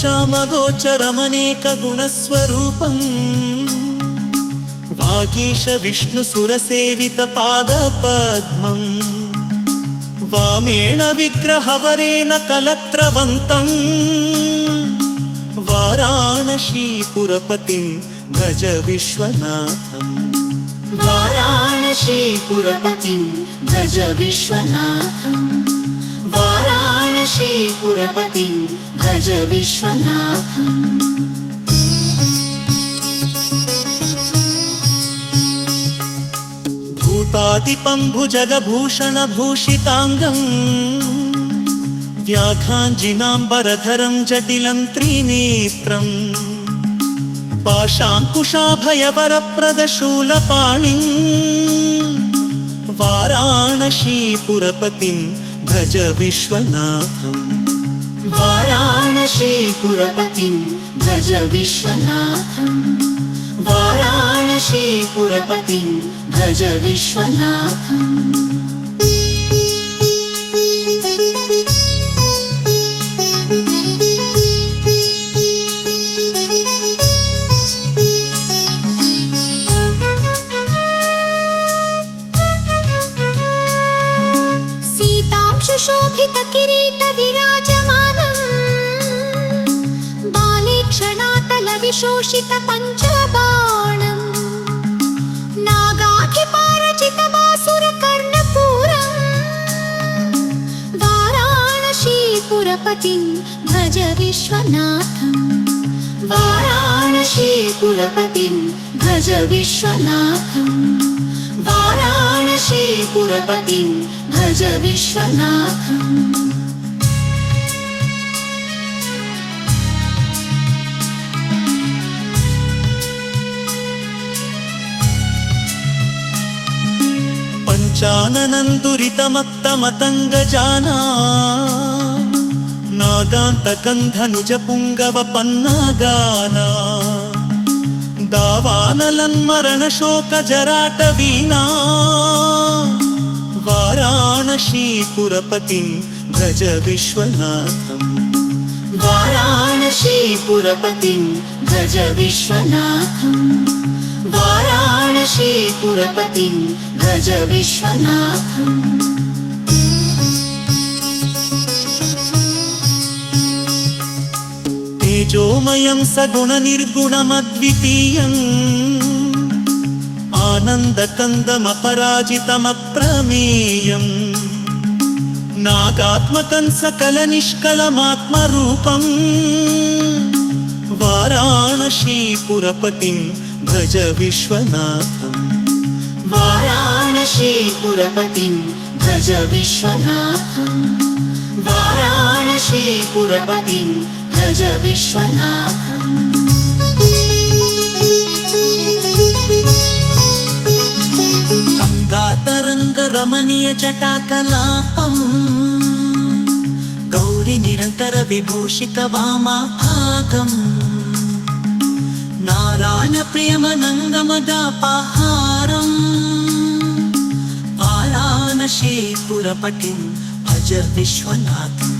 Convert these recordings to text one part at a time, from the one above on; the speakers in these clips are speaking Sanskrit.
वाचामगोचरमनेकगुणस्वरूपम् वागीश विष्णुसुरसेवितपादपद्मम् वामेण विग्रहवरेण कलत्रवन्तम् वाराणसीपुरपतिं भज विश्वनाथम् वाराणसीपुरपतिं भज विश्वनाथम् वाराणसीपुरपतिं भज विश्वनाथम्। भूतादिपं भुजगभूषणभूषिताङ्गम्। व्याघ्राञ्जिनाम्बरधरं जटिलं त्रिनेत्रम्। पाशाङ्कुशाभयवरप्रदशूलपाणिम्। वाराणसीपुरपतिं भज विश्वनाथम्। वाराणसीपुरपतिं भज विश्वनाथम्। वाराणसीपुरपतिं भज विश्वनाथम् क्षणातलविशोषितपञ्चबाणम् नागाधिपारचितमासुरकर्णपूरम् वाराणसीपुरपतिं भज विश्वनाथम्। वाराणसीपुरपतिं भज विश्वनाथम् पञ्चाननन्दुरितमत्तमतङ्गजाना नागान्तकन्धनुजपुङ्गवपन्नागाना दावानलन्मरणशोकजराटवीणा वाराणसीपुरपतिं भज विश्वनाथम्। वाराणसीपुरपतिं भज विश्वनाथम्। वाराणसीपुरपतिं भज विश्वनाथम् तेजोमयं सगुणनिर्गुणमद्वितीयम्। आनन्दकन्दमपराजितमप्रमेयम्। नागात्मकं सकलनिष्कलमात्मरूपम्। वाराणसीपुरपतिं भज विश्वनाथम्। वाराणसीपुरपतिं भज विश्वनाथम्। वाराणसीपुरपतिं भज विश्वनाथम् गङ्गातरङ्गरमणीयजटाकलापम् गौरिनिरन्तरविभूषितवामाभागम् नारायणप्रेमनन्दमदापहारम् वाराणसीपुरपतिं भज विश्वनाथम्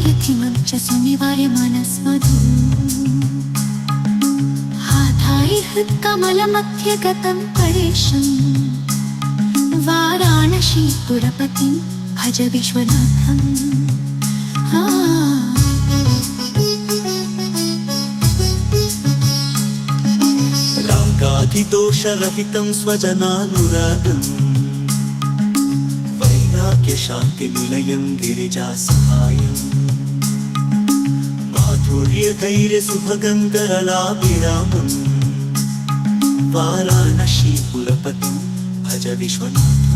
पापैरथिमं च सुनिवार्य मनस्वधू हाथाय हृत्कमलमध्यगतं परेशम् वाराणसीपुरपतिं भज विश्वनाथम् आ रागाधिदोषरहितं स्वजनानुरागम् वैराग्यशान्तिनिलयं गिरिजासहायम् शौर्यधैर्यसुभगङ्करलाभिरामम् वाराणसीपुरपतिं भज विश्वनाथम्